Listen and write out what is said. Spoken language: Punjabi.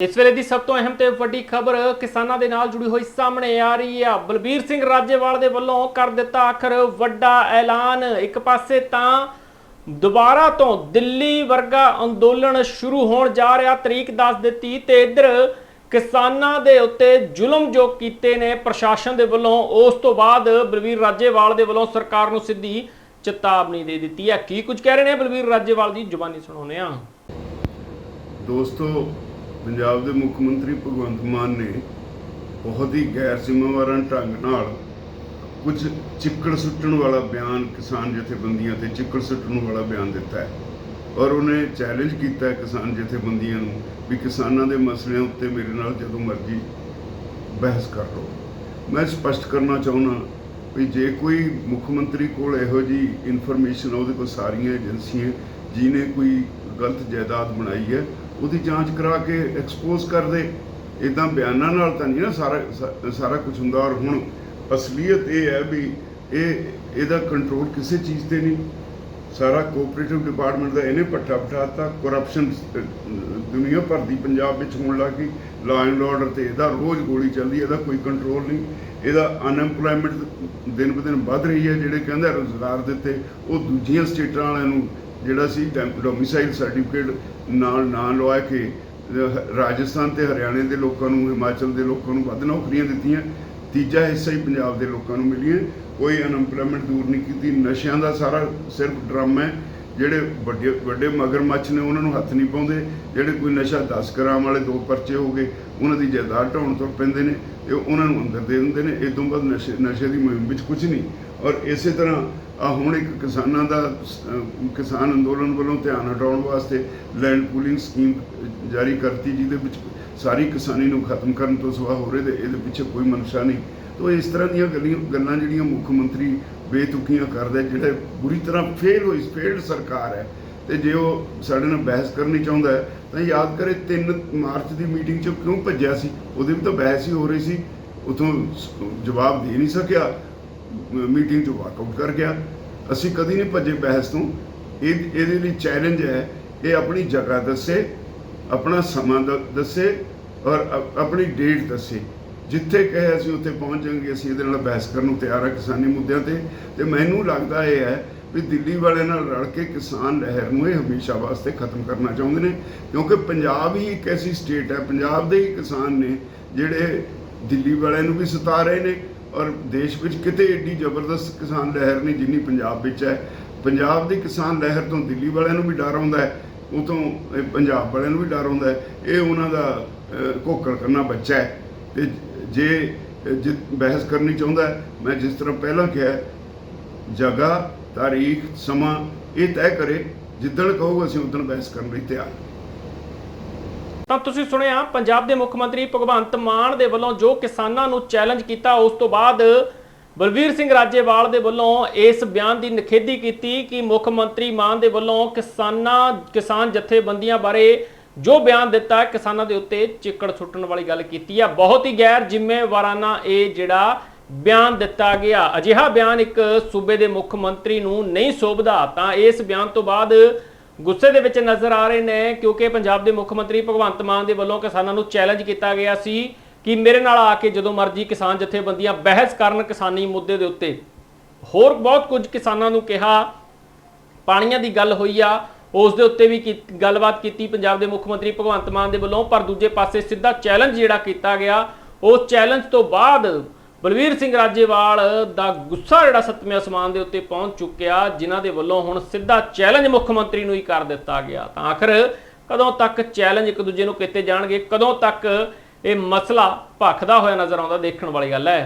ਇਸ ਵੇਲੇ ਦੀ ਸਭ ਤੋਂ ਅਹਿਮ ਤੇ ਵੱਡੀ ਖਬਰ ਕਿਸਾਨਾਂ ਦੇ ਨਾਲ ਜੁੜੀ ਹੋਈ ਸਾਹਮਣੇ ਆ ਰਹੀ ਹੈ ਬਲਬੀਰ ਸਿੰਘ ਰਾਜੇਵਾਲ ਦੇ ਵੱਲੋਂ ਕਰ ਦਿੱਤਾ ਆਖਰ ਵੱਡਾ ਐਲਾਨ। ਇੱਕ ਪਾਸੇ ਤਾਂ ਦੁਬਾਰਾ ਤੋਂ ਦਿੱਲੀ ਵਰਗਾ ਅੰਦੋਲਨ ਸ਼ੁਰੂ ਹੋਣ ਜਾ ਰਿਹਾ। ਤਰੀਕ ਦੱਸ ਦਿੱਤੀ ਤੇ ਇੱਧਰ ਕਿਸਾਨਾਂ ਦੇ ਉੱਤੇ ਜ਼ੁਲਮ ਜੋ ਕੀਤੇ ਨੇ ਪ੍ਰਸ਼ਾਸਨ ਦੇ ਵੱਲੋਂ, ਉਸ ਤੋਂ ਬਾਅਦ ਬਲਬੀਰ ਰਾਜੇਵਾਲ ਦੇ ਵੱਲੋਂ ਸਰਕਾਰ ਨੂੰ ਸਿੱਧੀ ਚੇਤਾਵਨੀ ਦੇ ਦਿੱਤੀ ਹੈ। ਕੀ ਕੁਝ ਕਹਿ ਰਹੇ ਨੇ ਬਲਬੀਰ ਰਾਜੇਵਾਲ ਦੀ ਜ਼ੁਬਾਨੀ ਸੁਣਾਉਂਦੇ ਆ ਦੋਸਤੋ ਪੰਜਾਬ ਦੇ ਮੁੱਖ ਮੰਤਰੀ ਭਗਵੰਤ ਮਾਨ ਨੇ ਬਹੁਤ ਹੀ ਗੈਰ ਜ਼ਿੰਮੇਵਾਰਾਂ ਢੰਗ ਨਾਲ ਕੁਝ ਚਿੱਕੜ ਸੁੱਟਣ ਵਾਲਾ ਬਿਆਨ ਕਿਸਾਨ ਜਥੇਬੰਦੀਆਂ ਤੇ ਚਿੱਕੜ ਸੁੱਟਣ ਵਾਲਾ ਬਿਆਨ ਦਿੱਤਾ ਹੈ। ਔਰ ਉਹਨੇ ਚੈਲੰਜ ਕੀਤਾ ਕਿਸਾਨ ਜਥੇਬੰਦੀਆਂ ਨੂੰ ਵੀ ਕਿਸਾਨਾਂ ਦੇ ਮਸਲਿਆਂ ਉੱਤੇ ਮੇਰੇ ਨਾਲ ਜਦੋਂ ਮਰਜ਼ੀ ਬਹਿਸ ਕਰ ਲਓ। ਮੈਂ ਸਪਸ਼ਟ ਕਰਨਾ ਚਾਹੁੰਦਾ ਵੀ ਜੇ ਕੋਈ ਮੁੱਖ ਮੰਤਰੀ ਕੋਲ ਇਹੋ ਜੀ ਇਨਫੋਰਮੇਸ਼ਨ ਉਹਦੇ ਕੋਲ ਸਾਰੀਆਂ ਏਜੰਸੀਆਂ ਜਿਨੇ ਕੋਈ ਗਲਤ ਜਾਇਦਾਦ ਬਣਾਈ ਹੈ ਉਹਦੀ ਜਾਂਚ ਕਰਾ ਕੇ ਐਕਸਪੋਜ਼ ਕਰ ਦੇ ਇਦਾਂ ਬਿਆਨਾਂ ਨਾਲ ਤਾਂ ਨਹੀਂ ਨਾ ਸਾਰਾ ਸਾ- ਸਾਰਾ ਕੁਝ ਹੁੰਦਾ। ਔਰ ਹੁਣ ਅਸਲੀਅਤ ਇਹ ਹੈ ਵੀ ਇਹ, ਇਹਦਾ ਕੰਟਰੋਲ ਕਿਸੇ ਚੀਜ਼ ਤੇ ਨਹੀਂ। ਸਾਰਾ ਕੋਆਪਰੇਟਿਵ ਡਿਪਾਰਟਮੈਂਟ ਦਾ ਇਹਨੇ ਪੱਠਾ ਬਿਠਾਤਾ। ਕਰਪਸ਼ਨ ਦੁਨੀਆ ਭਰ ਦੀ ਪੰਜਾਬ ਵਿੱਚ ਹੋਣ ਲੱਗੀ ਲਾ ਐਂਡ ਆਰਡਰ ਤੇ ਇਹਦਾ ਰੋਜ਼ ਗੋਲੀ ਚੱਲਦੀ ਇਹਦਾ ਕੋਈ ਕੰਟਰੋਲ ਨਹੀਂ। ਇਹਦਾ ਅਨਐਮਪਲੋਇਮੈਂਟ ਦਿਨ ਬ ਦਿਨ ਵੱਧ ਰਹੀ ਹੈ। ਜਿਹੜੇ ਕਹਿੰਦੇ ਰੋਜ਼ਗਾਰ ਦਿੱਤੇ, ਉਹ ਦੂਜੀਆਂ ਸਟੇਟਾਂ ਵਾਲਿਆਂ ਨੂੰ ਜਿਹੜਾ ਸੀ ਡੋਮਿਸਾਈਲ ਸਰਟੀਫਿਕੇਟ ਨਾਲ ਨਾ ਲਵਾ ਕੇ ਰਾਜਸਥਾਨ ਤੇ ਹਰਿਆਣੇ ਦੇ ਲੋਕਾਂ ਨੂੰ, ਹਿਮਾਚਲ ਦੇ ਲੋਕਾਂ ਨੂੰ ਵੱਧ ਨੌਕਰੀਆਂ ਦਿੱਤੀਆਂ। ਤੀਜਾ ਹਿੱਸਾ ਹੀ ਪੰਜਾਬ ਦੇ ਲੋਕਾਂ ਨੂੰ ਮਿਲੀਆਂ। ਕੋਈ ਅਨਐਮਪਲੋਇਮੈਂਟ ਦੂਰ ਨਹੀਂ ਕੀਤੀ। ਨਸ਼ਿਆਂ ਦਾ ਸਾਰਾ ਸਿਰਫ ਡਰਮ ਹੈ। ਜਿਹੜੇ ਵੱਡੇ ਵੱਡੇ ਮਗਰਮੱਛ ਨੇ, ਉਹਨਾਂ ਨੂੰ ਹੱਥ ਨਹੀਂ ਪਾਉਂਦੇ। ਜਿਹੜੇ ਕੋਈ ਨਸ਼ਾ 10 ਗ੍ਰਾਮ ਵਾਲੇ ਦੋ ਪਰਚੇ ਹੋ ਗਏ, ਉਹਨਾਂ ਦੀ ਜਾਇਦਾਦ ਢਾਉਣ ਤੋਂ ਪੈਂਦੇ ਨੇ ਤੇ ਉਹਨਾਂ ਨੂੰ ਅੰਦਰ ਦੇ ਦਿੰਦੇ ਨੇ। ਇਹ ਤੋਂ ਬਾਅਦ ਨਸ਼ੇ ਨਸ਼ੇ ਦੀ ਮੁਹਿੰਮ ਵਿੱਚ ਕੁਝ ਨਹੀਂ। ਔਰ ਇਸੇ ਤਰ੍ਹਾਂ ਆ ਹੁਣ ਇੱਕ ਕਿਸਾਨਾਂ ਦਾ ਕਿਸਾਨ ਅੰਦੋਲਨ ਵੱਲੋਂ ਧਿਆਨ ਹਟਾਉਣ ਵਾਸਤੇ ਲੈਂਡ ਪੂਲਿੰਗ ਸਕੀਮ ਜਾਰੀ ਕਰਤੀ ਜਿਹਦੇ ਵਿੱਚ ਸਾਰੀ ਕਿਸਾਨੀ ਨੂੰ ਖਤਮ ਕਰਨ ਤੋਂ ਸਿਵਾ ਹੋ ਰਹੇ ਤੇ ਇਹਦੇ ਪਿੱਛੇ ਕੋਈ ਮਨਸ਼ਾ ਨਹੀਂ। ਤੋ ਇਸ ਤਰ੍ਹਾਂ ਦੀਆਂ ਗੱਲਾਂ ਗੱਲਾਂ ਜਿਹੜੀਆਂ ਮੁੱਖ ਮੰਤਰੀ ਬੇਤੁਕੀਆਂ ਕਰਦਾ ਹੈ, ਜਿਹੜੇ ਬੁਰੀ ਤਰ੍ਹਾਂ ਫੇਲ ਹੋਈ ਫੇਲਡ ਸਰਕਾਰ ਹੈ ਤੇ ਜੇ ਉਹ ਸਾਡੇ ਨਾਲ ਬਹਿਸ ਕਰਨੀ ਚਾਹੁੰਦਾ ਹੈ ਤਾਂ ਯਾਦ ਕਰੇ 3 ਮਾਰਚ ਦੀ ਮੀਟਿੰਗ 'ਚ ਕਿਉਂ ਭੱਜਿਆ ਸੀ? ਉਹਦੇ ਵੀ ਤਾਂ ਬਹਿਸ ਹੀ ਹੋ ਰਹੀ ਸੀ ਉਥੋਂ ਜਵਾਬ ਦੇ ਨਹੀਂ ਸਕਿਆ। ਮੀਟਿੰਗ ਤੋਂ ਵਾਕਆਊਟ ਕਰ ਗਿਆ। ਅਸੀਂ ਕਦੀ ਨਹੀਂ ਭੱਜੇ ਬਹਿਸ ਤੋਂ। ਇਹ, ਇਹਦੇ ਲਈ ਚੈਲੰਜ ਹੈ, ਇਹ ਆਪਣੀ ਜਗ੍ਹਾ ਦੱਸੇ, ਆਪਣਾ ਸਮਾਂ ਦ- ਦੱਸੇ ਔਰ ਅ- ਆਪਣੀ ਡੇਟ ਦੱਸੇ। ਜਿੱਥੇ ਕਹੇ ਅਸੀਂ ਉੱਥੇ ਪਹੁੰਚ ਜਾਵਾਂਗੇ, ਅਸੀਂ ਇਹਦੇ ਨਾਲ ਬਹਿਸ ਕਰਨ ਨੂੰ ਤਿਆਰ ਹਾਂ ਕਿਸਾਨੀ ਮੁੱਦਿਆਂ ਤੇ। ਤੇ ਮੈਨੂੰ ਲੱਗਦਾ ਇਹ ਹੈ ਵੀ ਦਿੱਲੀ ਵਾਲੇ ਨਾਲ ਰਲ ਕੇ ਕਿਸਾਨ ਲਹਿਰ ਨੂੰ ਇਹ ਹਮੇਸ਼ਾ ਵਾਸਤੇ ਖਤਮ ਕਰਨਾ ਚਾਹੁੰਦੇ ਨੇ। ਕਿਉਂਕਿ ਪੰਜਾਬ ਹੀ ਇੱਕ ਐਸੀ ਸਟੇਟ ਹੈ, ਪੰਜਾਬ ਦੇ ਹੀ ਕਿਸਾਨ ਨੇ ਜਿਹੜੇ ਦਿੱਲੀ ਵਾਲਿਆਂ ਨੂੰ ਵੀ ਸਤਾ ਰਹੇ ਨੇ। ਔਰ ਦੇਸ਼ ਵਿੱਚ ਕਿਤੇ ਏਡੀ ਜ਼ਬਰਦਸਤ ਕਿਸਾਨ ਲਹਿਰ ਨਹੀਂ ਜਿੰਨੀ ਪੰਜਾਬ ਵਿੱਚ ਹੈ। ਪੰਜਾਬ ਦੀ ਕਿਸਾਨ ਲਹਿਰ ਤੋਂ ਦਿੱਲੀ ਵਾਲਿਆਂ ਨੂੰ ਵੀ ਡਰ ਆਉਂਦਾ ਹੈ ਉਹ ਤੋਂ ਪੰਜਾਬ ਵਾਲਿਆਂ ਨੂੰ ਵੀ ਡਰ ਆਉਂਦਾ ਹੈ। ਇਹ ਉਹਨਾਂ ਦਾ ਅਹ, ਕਰਨਾ ਬੱਚਾ ਹੈ। ਤੇ ਜੇ ਅਹ, ਬਹਿਸ ਕਰਨੀ ਚਾਹੁੰਦਾ ਮੈਂ ਜਿਸ ਤਰ੍ਹਾਂ ਪਹਿਲਾਂ ਕਿਹਾ ਜਗ੍ਹਾ ਤਾਰੀਖ ਸਮਾਂ ਇਹ ਤੈਅ ਕਰੇ। ਜਿੱਦਣ ਕਹੋਗੇ ਅਸੀਂ ਉਦੋਂ ਬਹਿਸ ਕਰਨ ਲਈ ਤਿਆਰ। ਤਾਂ ਤੁਸੀਂ ਸੁਣਿਆ, ਪੰਜਾਬ ਦੇ ਮੁੱਖ ਮੰਤਰੀ ਭਗਵੰਤ ਮਾਨ ਦੇ ਵੱਲੋਂ ਜੋ ਕਿਸਾਨਾਂ ਨੂੰ ਚੈਲੰਜ ਕੀਤਾ, ਉਸ ਤੋਂ ਬਾਅਦ ਬਲਵੀਰ ਸਿੰਘ ਰਾਜੇਵਾਲ ਦੇ ਵੱਲੋਂ ਇਸ ਬਿਆਨ ਦੀ ਨਿਖੇਧੀ ਕੀਤੀ ਕਿ ਮੁੱਖ ਮੰਤਰੀ ਮਾਨ ਦੇ ਵੱਲੋਂ ਕਿਸਾਨਾਂ, ਕਿਸਾਨ ਜਥੇਬੰਦੀਆਂ ਬਾਰੇ ਜੋ ਬਿਆਨ ਦਿੱਤਾ, ਕਿਸਾਨਾਂ ਦੇ ਉੱਤੇ ਚਿੱਕੜ ਸੁੱਟਣ ਵਾਲੀ ਗੱਲ ਕੀਤੀ ਹੈ ਬਹੁਤ ਹੀ ਗੈਰ ਜ਼ਿੰਮੇਵਾਰਾਨਾ ਇਹ ਜਿਹੜਾ ਬਿਆਨ ਦਿੱਤਾ ਗਿਆ। ਅਜਿਹਾ ਬਿਆਨ ਇੱਕ ਸੂਬੇ ਦੇ ਮੁੱਖ ਮੰਤਰੀ ਨੂੰ ਨਹੀਂ ਸੋਭਦਾ, ਤਾਂ ਇਸ ਬਿਆਨ ਤੋਂ ਬਾਅਦ ਗੁੱਸੇ ਦੇ ਵਿੱਚ ਨਜ਼ਰ ਆ ਰਹੇ ਨੇ ਕਿਉਂਕਿ ਪੰਜਾਬ ਦੇ ਮੁੱਖ ਮੰਤਰੀ ਭਗਵੰਤ ਮਾਨ ਦੇ ਵੱਲੋਂ ਕਿਸਾਨਾਂ ਨੂੰ ਚੈਲੰਜ ਕੀਤਾ ਗਿਆ ਸੀ ਕਿ ਮੇਰੇ ਨਾਲ ਆ ਕੇ ਜਦੋਂ ਮਰਜ਼ੀ ਕਿਸਾਨ ਜਥੇਬੰਦੀਆਂ ਬਹਿਸ ਕਰਨ ਕਿਸਾਨੀ ਮੁੱਦੇ ਦੇ ਉੱਤੇ। ਹੋਰ ਬਹੁਤ ਕੁਝ ਕਿਸਾਨਾਂ ਨੂੰ ਕਿਹਾ। ਪਾਣੀਆਂ ਦੀ ਗੱਲ ਹੋਈ ਆ। ਉਸ ਦੇ ਉੱਤੇ ਵੀ ਕੀ- ਗੱਲਬਾਤ ਕੀਤੀ ਪੰਜਾਬ ਦੇ ਮੁੱਖ ਮੰਤਰੀ ਭਗਵੰਤ ਮਾਨ ਦੇ ਵੱਲੋਂ, ਪਰ ਦੂਜੇ ਪਾਸੇ ਸਿੱਧਾ ਚੈਲੰਜ ਜਿਹੜਾ ਕੀਤਾ ਗਿਆ। ਉਸ ਚੈਲੰਜ ਤੋਂ ਬਾਅਦ ਬਲਵੀਰ ਸਿੰਘ ਰਾਜੇਵਾਲ ਦਾ ਗੁੱਸਾ ਜਿਹੜਾ ਸੱਤਵੇਂ ਅਸਮਾਨ ਦੇ ਉੱਤੇ ਪਹੁੰਚ ਚੁੱਕਿਆ, ਜਿਨ੍ਹਾਂ ਦੇ ਵੱਲੋਂ ਹੁਣ ਸਿੱਧਾ ਚੈਲੰਜ ਮੁੱਖ ਮੰਤਰੀ ਨੂੰ ਹੀ ਕਰ ਦਿੱਤਾ ਗਿਆ। ਤਾਂ ਆਖਰ ਕਦੋਂ ਤੱਕ ਚੈਲੰਜ ਇੱਕ ਦੂਜੇ ਨੂੰ ਕੀਤੇ ਜਾਣਗੇ? ਕਦੋਂ ਤੱਕ ਇਹ ਮਸਲਾ ਭਖਦਾ ਹੋਇਆ ਨਜ਼ਰ ਆਉਂਦਾ ਦੇਖਣ ਵਾਲੀ ਗੱਲ ਹੈ।